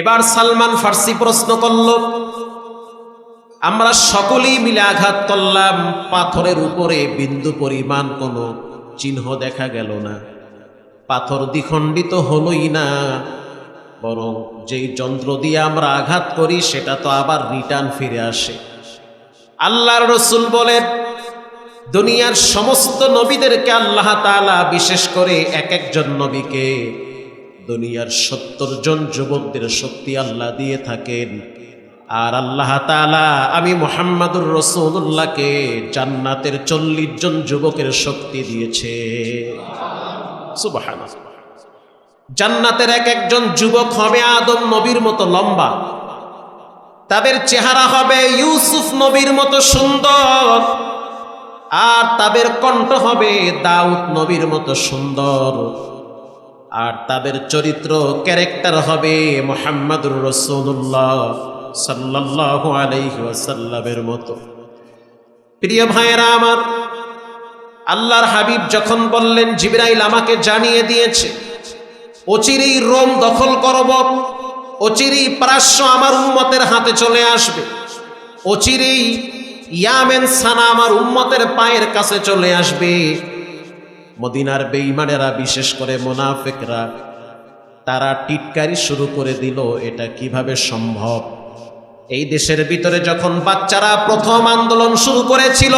এবার সালমান ফার্সি প্রশ্ন করল, আমরা সকলেই মিলে আঘাত করলাম, পাথরের উপরে বিন্দু পরিমাণ কোনো চিহ্ন দেখা গেল না। পাথর দ্বিখণ্ডিত হলই না, বরং যেই যন্ত্র দিয়ে আমরা আঘাত করি, সেটা তো আবার রিটার্ন ফিরে আসে। আল্লাহর রসুল বলেন, দুনিয়ার সমস্ত নবীদেরকে আল্লাহ তাআলা বিশেষ করে এক একজন নবীকে দুনিয়ার সত্তর জন যুবকদের শক্তি আল্লাহ দিয়ে থাকেন। আর আল্লাহ তাআলা, আমি মোহাম্মদুর রসুল্লাহকে জান্নাতের চল্লিশ জন যুবকের শক্তি দিয়েছে। সুবহানাল্লাহ। জান্নাতের এক একজন যুবক হবে আদম নবীর মতো লম্বা। তাদের চেহারা হবে ইউসুফ নবীর মতো সুন্দর। আর তাদের কণ্ঠ হবে দাউদ নবীর মতো সুন্দর। আর তাদের চরিত্র ক্যারেক্টার হবে মোহাম্মদুর রসুল্লাহ সাল্লাহ আলাইহি ওয়াসাল্লামের মতো। প্রিয় ভাইয়েরা আমার, আল্লাহর হাবিব যখন বললেন, জিবরাইল আমাকে জানিয়ে দিয়েছে, অচিরেই রোম দখল করব, অচিরেই প্রাশ্য আমার উম্মতের হাতে চলে আসবে, অচিরেই ইয়ামেন সানা আমার উম্মতের পায়ের কাছে চলে আসবে মদিনার বেইমানেরা বিশেষ করে মোনাফেকরা, তারা টিটকারি শুরু করে দিল, এটা কীভাবে সম্ভব? এই দেশের ভিতরে যখন বাচ্চারা প্রথম আন্দোলন শুরু করেছিল,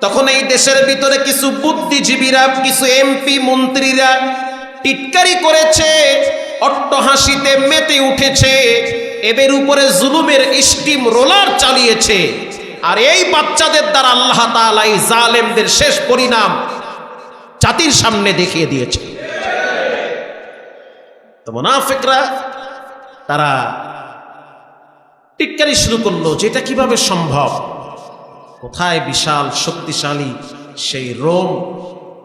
তখন এই দেশের ভিতরে কিছু বুদ্ধিজীবীরা, কিছু এমপি মন্ত্রীরা টিটকারি করেছে, অট্টহাসিতে মেতে উঠেছে, এদের উপরে জুলুমের স্টিম রোলার চালিয়েছে। আর এই বাচ্চাদের দ্বারা আল্লাহ তাআলা এই জালেমদের শেষ পরিণাম জাতির সামনে দেখিয়ে দিয়েছে। তো মোনাফিকরা, তারা টিটকারি শুরু করল যে এটা কীভাবে সম্ভব? কোথায় বিশাল, শক্তিশালী সেই রোম?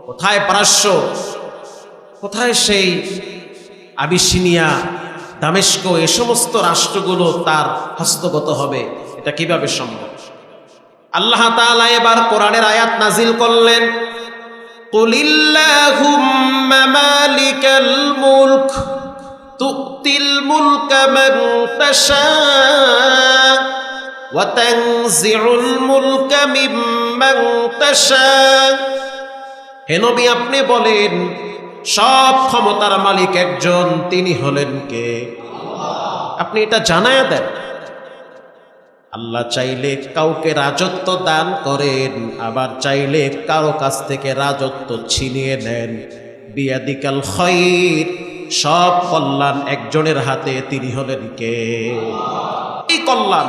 কোথায় পারস্য? কোথায় সেই আবিসিনিয়া, দামেস্ক? এ সমস্ত রাষ্ট্রগুলো তার হস্তগত হবে। এটা কীভাবে সম্ভব? আল্লাহ তাআলা এবার কোরআনের আয়াত নাজিল করলেন। কুলিল্লাহুম্মা মালিকাল মুলক, তুতিল মুলক মান তাশা ওয়া তানজিউল মুলক মিম্মান তাশা হে নবী, আপনি বলেন, সব ক্ষমতার মালিক একজন, তিনি হলেন কে? আপনি এটা জানায় দেন। আল্লাহ চাইলে কাউকে রাজত্ব দান করেন, আবার চাইলে কারও কাছ থেকে রাজত্ব ছিনিয়ে নেন। বিয়াদিকাল খৈর, সব কল্যাণ একজনের হাতে তিনি হলেন কে? এই কল্যাণ।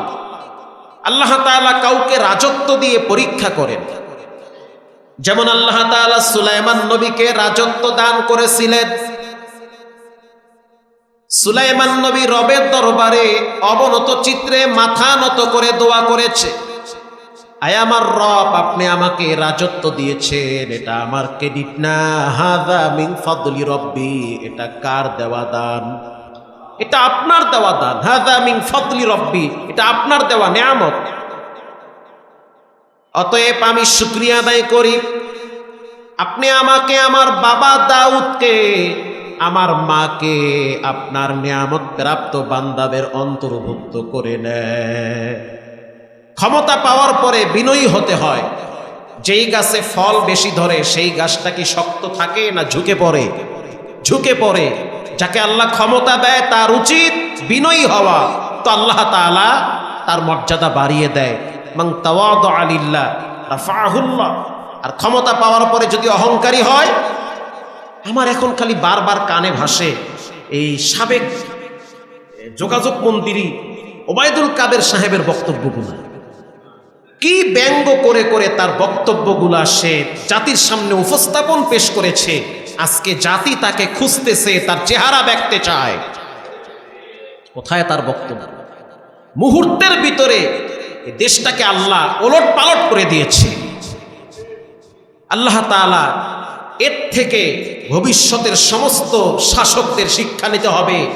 আল্লাহ তাআলা কাউকে রাজত্ব দিয়ে পরীক্ষা করেন। যেমন আল্লাহ তাআলা সুলাইমান নবীকে রাজত্ব দান করেছিলেন সুলাইমান নবী রবের দরবারে অবনত চিত্রে মাথা নত করে দোয়া করেছে। আয় আমার রব, আপনি আমাকে রাজত্ব দিয়েছেন, এটা আমার ক্রেডিট না। হাদা মিন ফদলি রব্বি, এটা কার দেওয়া দান? এটা আপনার দেওয়া দান। হাদা মিন ফদলি রব্বি, এটা আপনার দেওয়া নেয়ামত। অতএব আমি শুক্রিয়া আদায় করি। আপনি আমাকে, আমার বাবা দাউদকে আমার মাকে আপনার নিয়ামত প্রাপ্ত বান্দাদের অন্তর্ভুক্ত করে নেয়। ক্ষমতা পাওয়ার পরে বিনয়ী হতে হয়। যেই গাছে ফল বেশি ধরে, সেই গাছটা কি শক্ত থাকে না ঝুঁকে পড়ে? ঝুঁকে পড়ে। যাকে আল্লাহ ক্ষমতা দেয়, তার উচিত বিনয়ী হওয়া। তো আল্লাহ তাআলা তার মর্যাদা বাড়িয়ে দেয়। মাং তাওয়াদ আলিল্লাহ, রাফাহুল্লাহ। আর ক্ষমতা পাওয়ার পরে যদি অহংকারী হয় আমার এখন খালি বারবার কানে ভাসে এই সাবেক যোগাযোগ মন্ত্রী ওবায়দুল কাদের সাহেবের বক্তব্যগুলো। কি ব্যঙ্গ করে করে তার বক্তব্যগুলা সে জাতির সামনে উপস্থাপন পেশ করেছে, আজকে জাতি তাকে খুঁজতেছে, তার চেহারা দেখতে চায়। কোথায় তার বক্তব্য? মুহূর্তের ভিতরে দেশটাকে আল্লাহ ওলট পালট করে দিয়েছে। আল্লাহ তাআলা এর থেকে ভবিষ্যতের সমস্ত শাসকদের শিক্ষা নিতে হবে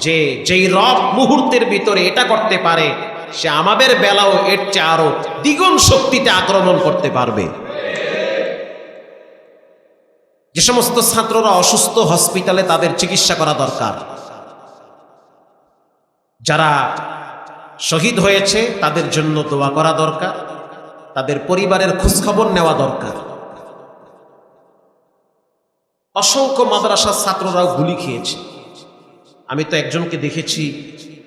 যে যেই রব মুহূর্তের ভিতরে এটা করতে পারে, সে আমাদের বেলাও এর চেয়ে আরও দ্বিগুণ শক্তিতে আক্রমণ করতে পারবে। যে সমস্ত ছাত্ররা অসুস্থ হসপিটালে তাদের চিকিৎসা করা দরকার। যারা শহীদ হয়েছে, তাদের জন্য দোয়া করা দরকার। তাদের পরিবারের খোঁজখবর নেওয়া দরকার। অসংখ্য মাদ্রাসার ছাত্ররাও গুলি খেয়েছে। আমি তো একজনকে দেখেছি,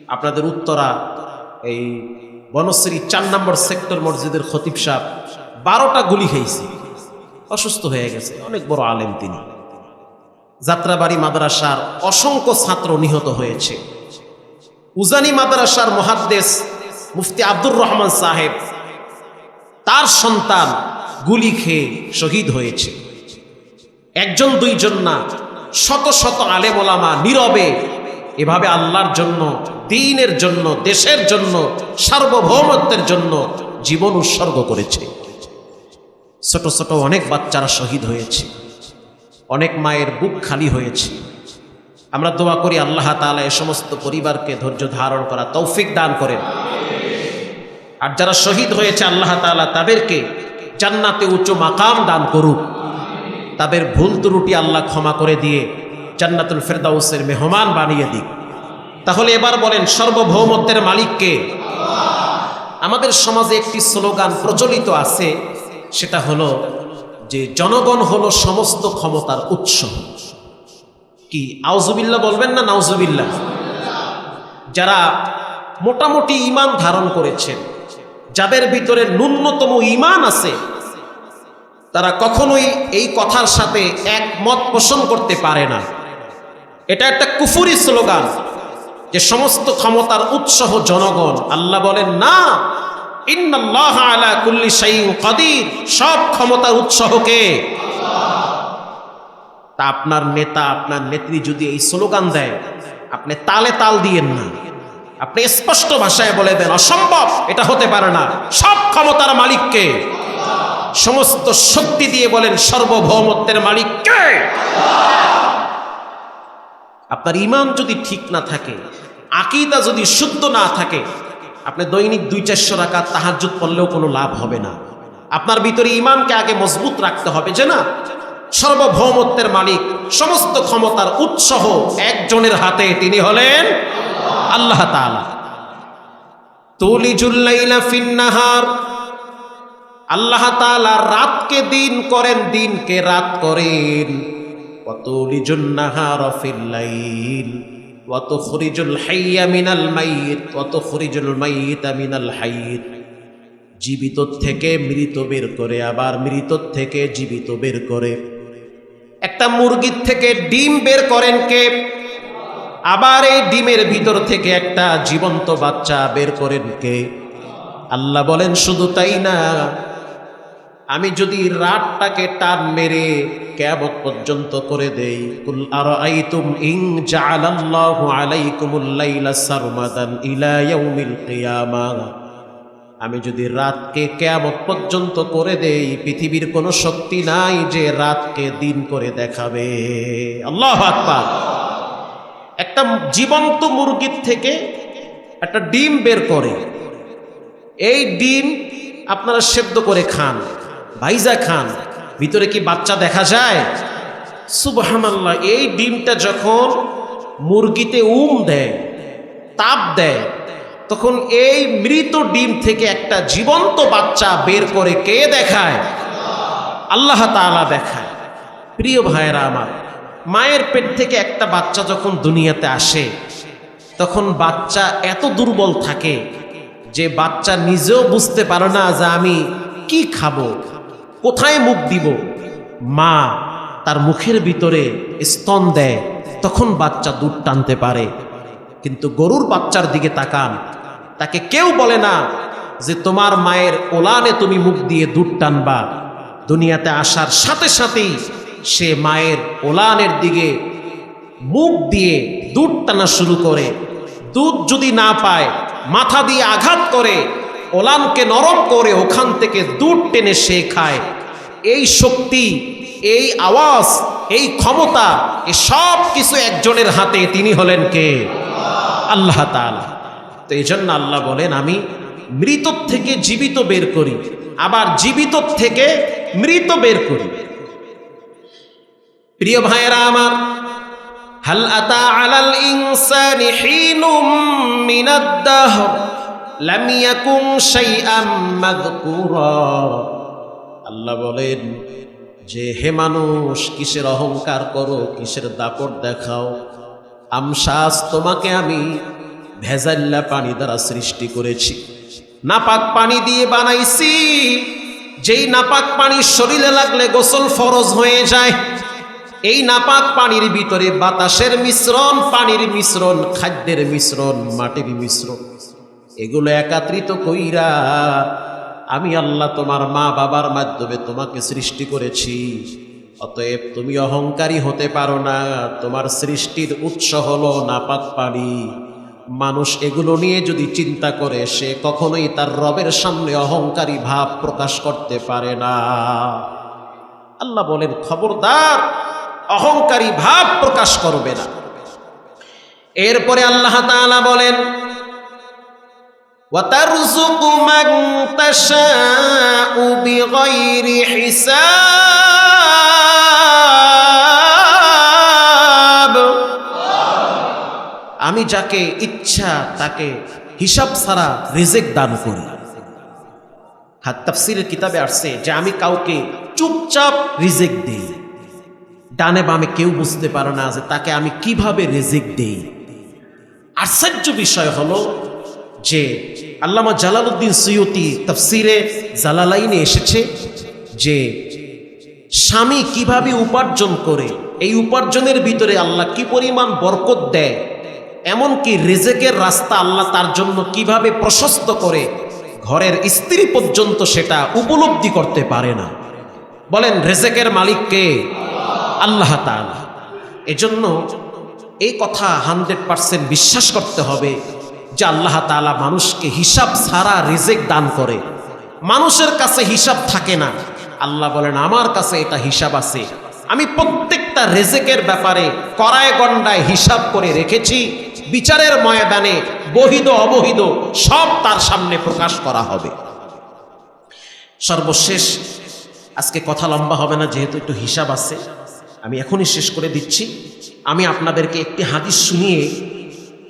আপনাদের উত্তরা, এই বনশ্রী চার নম্বর সেক্টর মসজিদের খতিব সাহ বারোটা গুলি খেয়েছে। অসুস্থ হয়ে গেছে, অনেক বড় আলেম তিনি। যাত্রাবাড়ি মাদ্রাসার অসংখ্য ছাত্র নিহত হয়েছে। উজানি মাদ্রাসার মহাদ্দেশ মুফতি আব্দুর রহমান সাহেব, তার সন্তান গুলি খেয়ে শহীদ হয়েছে। একজন, দুইজন না, শত শত আলে আলেমোলামা নীরবে। এভাবে আল্লাহর জন্য, দিনের জন্য, দেশের জন্য, সার্বভৌমত্বের জন্য জীবন উৎসর্গ করেছে। ছোট ছোট অনেক বাচ্চারা শহীদ হয়েছে। অনেক মায়ের বুক খালি হয়েছে। আমরা দোয়া করি আল্লাহ তাআলা এ সমস্ত পরিবারকে ধৈর্য ধারণ করা তৌফিক দান করেন। আর যারা শহীদ হয়েছে, আল্লাহ তাআলা তাদেরকে জান্নাতে উচ্চ মাকাম দান করুক। তাদের ভুল ত্রুটি আল্লাহ ক্ষমা করে দিয়ে জান্নাতুল ফেরদাউসের মেহমান বানিয়ে দিক। তাহলে এবার বলেন, সর্বভৌমত্বের মালিককে আমাদের সমাজে একটি স্লোগান প্রচলিত আছে, সেটা হলো যে জনগণ হলো সমস্ত ক্ষমতার উৎস। কি আউজুবিল্লাহ বলবেন না নাউজুবিল্লাহ যারা মোটামুটি ইমান ধারণ করেছেন, যাদের ভিতরে ন্যূনতম ইমান আছে তারা কখনোই এই কথার সাথে একমত পোষণ করতে পারে না। এটা একটা কুফুরি স্লোগান যে সমস্ত ক্ষমতার উৎসাহ জনগণ। আল্লাহ বলেন, না আলা কুল্লি শাইইন সব ক্ষমতার উৎসাহকে তা আপনার নেতা, আপনার নেত্রী যদি এই স্লোগান দেয়, আপনি তালে তাল দিয়েন না। আপনি স্পষ্ট ভাষায় বলে দেন, অসম্ভব, এটা হতে পারে না। সব ক্ষমতার মালিককে সমস্ত শক্তি দিয়ে বলেন সার্বভৌমত্বের মালিককে আপনার ইমান যদি ঠিক না থাকে, আকিদা যদি শুদ্ধ না থাকে, আপনি দৈনিক দুই চারশো টাকা তাহাজুদ পড়লেও কোনো লাভ হবে না। আপনার ভিতরে ইমানকে আগে মজবুত রাখতে হবে, যে না, সর্বভৌমত্বের মালিক, সমস্ত ক্ষমতার উৎসাহ একজনের হাতে তিনি হলেন আল্লাহ তাআলা। তুলিজুল্লাইলা ফিন্নাহার আল্লাহ তাআলা রাতকে দিন করেন, দিনকে রাত করেন। জীবিত থেকে মৃত বের করে, আবার মৃত থেকে জীবিত বের করে। একটা মুরগির থেকে ডিম বের করেন কে? আবার এই ডিমের ভিতর থেকে একটা জীবন্ত বাচ্চা বের করেন কে? আল্লাহ বলেন, শুধু তাই না আমি যদি রাতটাকে টান মেরে কেবত পর্যন্ত করে দেই, কুল আর আইতুম ইং জাআলাল্লাহু আলাইকুমুল সারমাদান ইলা ইয়াউমিল কিয়ামা। আমি যদি রাতকে কেয়ামত পর্যন্ত করে দেই, পৃথিবীর কোনো শক্তি নাই যে রাতকে দিন করে দেখাবে। আল্লাহ আকবার। একটা জীবন্ত মুরগির থেকে একটা ডিম বের করে। এই ডিম আপনারা সেদ্ধ করে খান। ভাইজা খান, ভিতরে কি বাচ্চা দেখা যায়? সুবহানাল্লাহ, এই ডিমটা যখন মুরগিতে উম দেয়, তাপ দেয়, তখন এই মৃত ডিম থেকে একটা জীবন্ত বাচ্চা বের করে কে দেখায়? আল্লাহ তাআলা দেখায়। প্রিয় ভাইয়েরা আমার, মায়ের পেট থেকে একটা বাচ্চা যখন দুনিয়াতে আসে, তখন বাচ্চা এত দুর্বল থাকে যে বাচ্চা নিজেও বুঝতে পারে না যে আমি কি খাব। কোথায় মুখ দিব? মা তার মুখের ভিতরে স্তন দেয়, তখন বাচ্চা দুধ টানতে পারে। কিন্তু গরুর বাচ্চার দিকে তাকান। তাকে কেউ বলে না যে, তোমার মায়ের ওলানে তুমি মুখ দিয়ে দুধ টানবা। দুনিয়াতে আসার সাথে সাথেই সে মায়ের ওলানের দিকে মুখ দিয়ে দুধ টানা শুরু করে। দুধ যদি না পায়, মাথা দিয়ে আঘাত করে, ওলানকে নরম করে ওখান থেকে দুধ টেনে সে খায়। এই শক্তি, এই আওয়াজ, এই ক্ষমতা, এ সব কিছু একজনের হাতে, তিনি হলেন কে? আল্লাহ তালা তো এই জন্য আল্লাহ বলেন, আমি মৃত থেকে জীবিত বের করি, আবার জীবিত থেকে মৃত বের করি। প্রিয় ভাইয়েরা আমার, হাল আতা আলাল ইনসানি হিনুম মিনাদ দাহর, লাম ইয়াকুম শাইআম মাযকুরা। আল্লাহ বলেন, যে হে মানুষ, কিসের অহংকার করো, কিসের দাপট দেখাও? আমশাস তোমাকে আমি ভেজাল্লা পানি দ্বারা সৃষ্টি করেছি। নাপাক পানি দিয়ে বানাইছি। যেই নাপাক পানি শরীরে লাগলে গোসল ফরজ হয়ে যায়। এই নাপাক পানির ভিতরে বাতাসের মিশ্রণ, পানির মিশ্রণ, খাদ্যের মিশ্রণ, মাটির মিশ্রণ। এগুলো একাত্রিত কইরা আমি আল্লাহ তোমার মা বাবার মাধ্যমে তোমাকে সৃষ্টি করেছি। অতএব তুমি অহংকারী হতে পারো না, তোমার সৃষ্টির উৎস হলো নাপাক পানি। মানুষ এগুলো নিয়ে যদি চিন্তা করে, সে কখনোই তার রবের সামনে অহংকারী ভাব প্রকাশ করতে পারে না। আল্লাহ বলেন, খবরদার, অহংকারী ভাব প্রকাশ করবে না। এরপরে আল্লাহ বলেন وترزق من تشاء بغير حساب আমি যাকে ইচ্ছা তাকে হিসাব ছাড়া রিজেক দান করি হাত তাফসিরের কিতাবে আসছে যে আমি কাউকে চুপচাপ রিজেক দেই ডানে বামে কেউ বুঝতে পারে না যে তাকে আমি কিভাবে রেজেক দেই আশ্চর্য বিষয় হলো যে আল্লামা জালালউদ্দিন সৈয়তি তফসিরে জালালাইনে এসেছে যে স্বামী কীভাবে উপার্জন করে, এই উপার্জনের ভিতরে আল্লাহ কি পরিমাণ বরকত দেয়, এমনকি রেজেকের রাস্তা আল্লাহ তার জন্য কীভাবে প্রশস্ত করে, ঘরের স্ত্রী পর্যন্ত সেটা উপলব্ধি করতে পারে না। বলেন, রেজেকের মালিককে আল্লাহ তাআলা। এজন্য এই কথা হান্ড্রেড পার্সেন্ট বিশ্বাস করতে হবে। যে আল্লাহ তাআলা মানুষকে হিসাব ছাড়া রিজেক দান করে। মানুষের কাছে হিসাব থাকে না। আল্লাহ বলেন, আমার কাছে এটা হিসাব আছে। আমি প্রত্যেকটা রেজেকের ব্যাপারে করায় গণ্ডায় হিসাব করে রেখেছি। বিচারের ময়দানে বহিদ অবহিদ সব তার সামনে প্রকাশ করা হবে। সর্বশেষ, আজকে কথা লম্বা হবে না, যেহেতু একটু হিসাব আছে। আমি এখনই শেষ করে দিচ্ছি। আমি আপনাদেরকে একটি হাদিস শুনিয়ে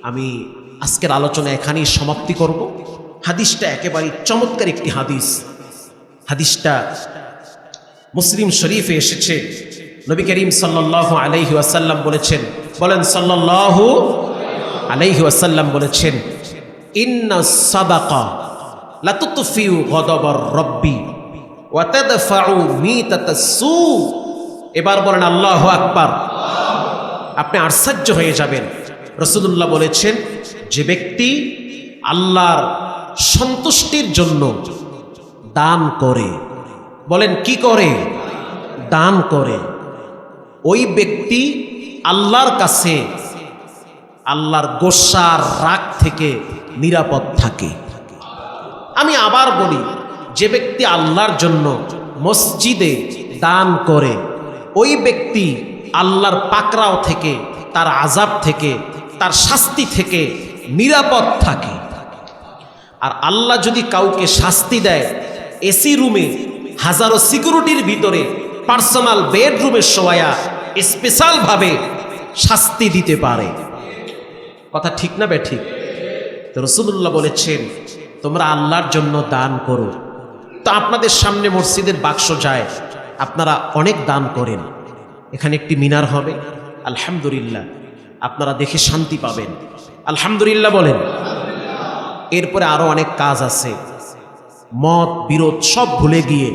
আমি আজকের আলোচনা এখানেই সমাপ্তি করব। হাদিসটা একেবারে চমৎকার একটি হাদিস। হাদিসটা মুসলিম শরীফে এসেছে। নবী করিম সাল্লাহ আলাইহি আসাল্লাম বলেছেন, বলেন সাল্লাহ আলাইহি আসাল্লাম বলেছেন, ইন্না সাদাকা লাতুতফিউ গদবর রব্বি ওয়াতাদফাউ মিতাতাসু এবার বলেন আল্লাহ আকবার। আপনি আশ্চর্য হয়ে যাবেন। রসুল্লাহ বলেছেন যে ব্যক্তি আল্লাহর সন্তুষ্টির জন্য দান করে, বলেন কি করে? দান করে। ওই ব্যক্তি আল্লাহর কাছে আল্লাহর গোসার রাগ থেকে নিরাপদ থাকে। আমি আবার বলি, যে ব্যক্তি আল্লাহর জন্য মসজিদে দান করে, ওই ব্যক্তি আল্লাহর পাকরাও থেকে, তার আজাব থেকে, তার শাস্তি থেকে নিরাপদ থাকে। আর আল্লাহ যদি কাউকে শাস্তি দেয় এসি রুমে হাজারো সিকিউরিটির ভিতরে পার্সোনাল বেডরুমে শোয়া স্পেশালভাবে শাস্তি দিতে পারে। কথা ঠিক না বে ঠিক? তো রসুল্লাহ বলেছেন, তোমরা আল্লাহর জন্য দান করো। তো আপনাদের সামনে মসজিদের বাক্স যায়, আপনারা অনেক দান করেন। এখানে একটি মিনার হবে, আলহামদুলিল্লাহ, আপনারা দেখে শান্তি পাবেন। আলহামদুলিল্লাহ বলেন। এরপরে আরও অনেক কাজ আছে। মত, বিরোধ সব ভুলে গিয়ে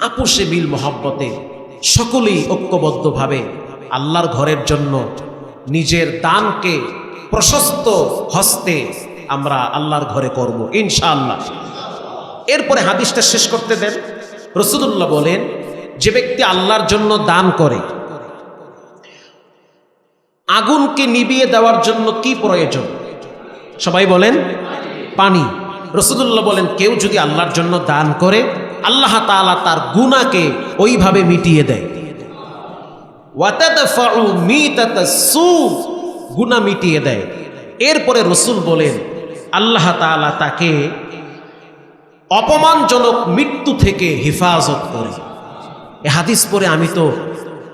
আপোষে বিল মহাব্বতে সকলেই ঐক্যবদ্ধভাবে আল্লাহর ঘরের জন্য নিজের দানকে প্রশস্ত হস্তে আমরা আল্লাহর ঘরে করব, ইনশাআল্লাহ। এরপরে হাদিসটা শেষ করতে দেন। রসুদুল্লাহ বলেন, যে ব্যক্তি আল্লাহর জন্য দান করে আগুনকে নিবিয়ে দেওয়ার জন্য কি প্রয়োজন? সবাই বলেন, পানি। রসুদুল্লাহ বলেন, কেউ যদি আল্লাহর জন্য দান করে, আল্লাহ তাআলা তার গুনাকে ওইভাবে মিটিয়ে দেয়। মিটিয়ে দেয়। এরপরে রসুল বলেন, আল্লাহ তাআলা তাকে অপমানজনক মৃত্যু থেকে হেফাজত করে। এ হাদিস পরে আমি তো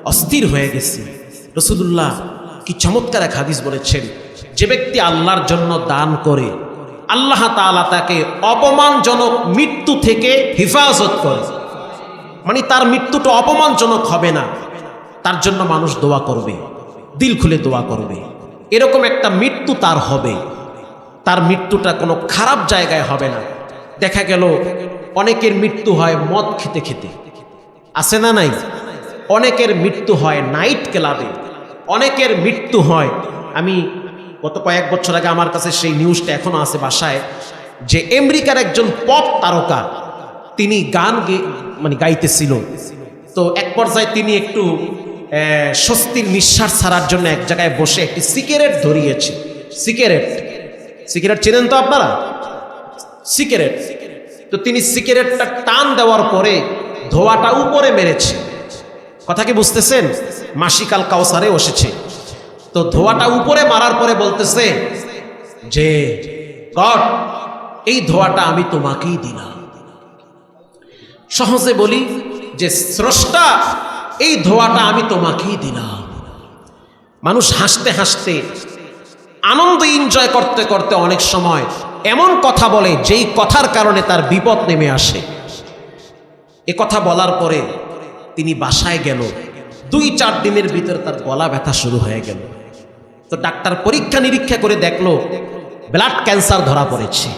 অস্থির হয়ে গেছি। রসুল্লাহ কি চমৎকার এক হাদিস বলেছেন, যে ব্যক্তি আল্লাহর জন্য দান করে, আল্লাহ তাআলা তাকে অপমানজনক মৃত্যু থেকে হেফাজত করে। মানে তার মৃত্যুটা অপমানজনক হবে না, তার জন্য মানুষ দোয়া করবে, দিল খুলে দোয়া করবে। এরকম একটা মৃত্যু তার হবে, তার মৃত্যুটা কোনো খারাপ জায়গায় হবে না। দেখা গেল, অনেকের মৃত্যু হয় মদ খেতে খেতে। আছে না নাই? অনেকের মৃত্যু হয় নাইট ক্লাবে। অনেকের মৃত্যু হয়। আমি গত কয়েক বছর আগে আমার কাছে সেই নিউজটা এখনও আছে বাসায় যে আমেরিকার একজন পপ তারকা, তিনি গান মানে গাইতেছিল। তো এক পর্যায়ে তিনি একটু স্বস্তির নিঃশ্বাস ছাড়ার জন্য এক জায়গায় বসে একটি সিগারেট ধরিয়েছে। সিগারেট সিগারেট চেনেন তো আপনারা? সিগারেট তো তিনি সিগারেটটা টান দেওয়ার পরে ধোয়াটা উপরে মেরেছে। কথা কি বুঝতেছেন? মাসিকাল কাউসারে বসেছে। তো ধোয়াটা উপরে মারার পরে বলতেছে যে, গড, এই ধোয়াটা আমি তোমাকেই দিলাম। সহজে বলি যে, স্রষ্টা, এই ধোয়াটা আমি তোমাকেই দিলাম। মানুষ হাসতে হাসতে, আনন্দ এনজয় করতে করতে অনেক সময় এমন কথা বলে যেই কথার কারণে তার বিপদ নেমে আসে। এ কথা বলার পরে তিনি বাসায় গেল। দুই, চার দিনের ভিতরে তার গলা ব্যথা শুরু হয়ে গেল। তো ডাক্তার পরীক্ষা নিরীক্ষা করে দেখল, ব্লাড ক্যান্সার ধরা পড়েছে।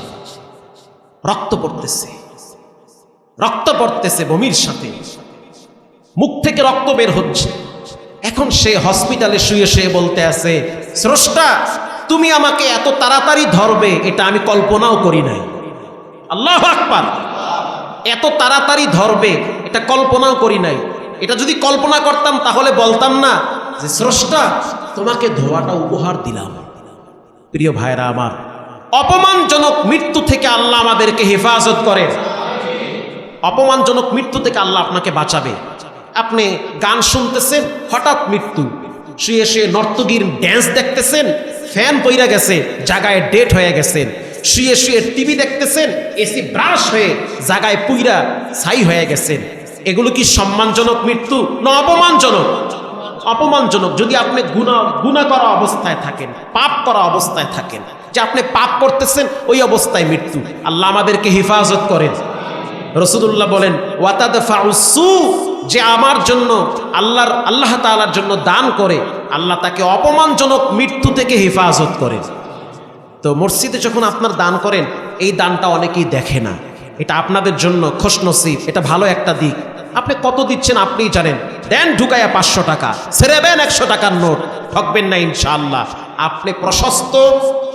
রক্ত পড়তেছে। রক্ত পড়তেছে বমির সাথে। মুখ থেকে রক্ত বের হচ্ছে। এখন সে হসপিটালে শুয়ে শুয়ে বলতে আছে, স্রষ্টা, তুমি আমাকে এত তাড়াতাড়ি ধরবে, এটা আমি কল্পনাও করি নাই। আল্লাহ আকবার। এত তাড়াতাড়ি ধরবে, এটা কল্পনাও করি নাই। এটা যদি কল্পনা করতাম, তাহলে বলতাম না যে, স্রষ্টা, তোমাকে ধোয়াটা উপহার দিলাম। প্রিয় ভাইরা আমার, অপমানজনক মৃত্যু থেকে আল্লাহ আমাদেরকে হেফাজত করে অপমানজনক মৃত্যু থেকে আল্লাহ আপনাকে বাঁচাবে। আপনি গান শুনতেছেন, হঠাৎ মৃত্যু। শুয়ে শুয়ে নর্তকীর ড্যান্স দেখতেছেন ফ্যান পইরা গেছে, জায়গায় ডেট হয়ে গেছেন। শুয়ে শুয়ে টিভি দেখতেছেন, এসি ব্রাশ হয়ে জায়গায় পুইরা ছাই হয়ে গেছেন। এগুলো কি সম্মানজনক মৃত্যু? না, অপমানজনক। অপমানজনক যদি আপনি গুণা গুণা করা অবস্থায় থাকেন, পাপ করা অবস্থায় থাকেন, যে আপনি পাপ করতেছেন, ওই অবস্থায় মৃত্যু। আল্লাহ আমাদেরকে হেফাজত করেন। রসুদুল্লাহ বলেন ওয়াতাদ যে আমার জন্য আল্লাহর, আল্লাহ তাআলার জন্য দান করে, আল্লাহ তাকে অপমানজনক মৃত্যু থেকে হেফাজত করে তো মসজিদে যখন আপনার দান করেন, এই দানটা অনেকেই দেখে না। এটা আপনাদের জন্য খোশনসিব, এটা ভালো একটা দিক। আপনি কত দিচ্ছেন আপনিই জানেন। দেন ঢুকাইয়া পাঁচশো টাকা, ছেড়ে দেন একশো টাকার নোট, ঠকবেন না ইনশাআল্লাহ। আপনি প্রশস্ত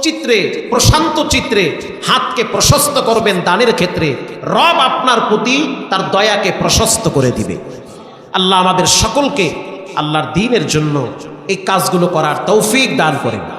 চিত্রে, প্রশান্ত চিত্রে হাতকে প্রশস্ত করবেন দানের ক্ষেত্রে, রব আপনার প্রতি তার দয়াকে প্রশস্ত করে দিবে। আল্লাহ আমাদের সকলকে আল্লাহর দিনের জন্য এই কাজগুলো করার তৌফিক দান করেন।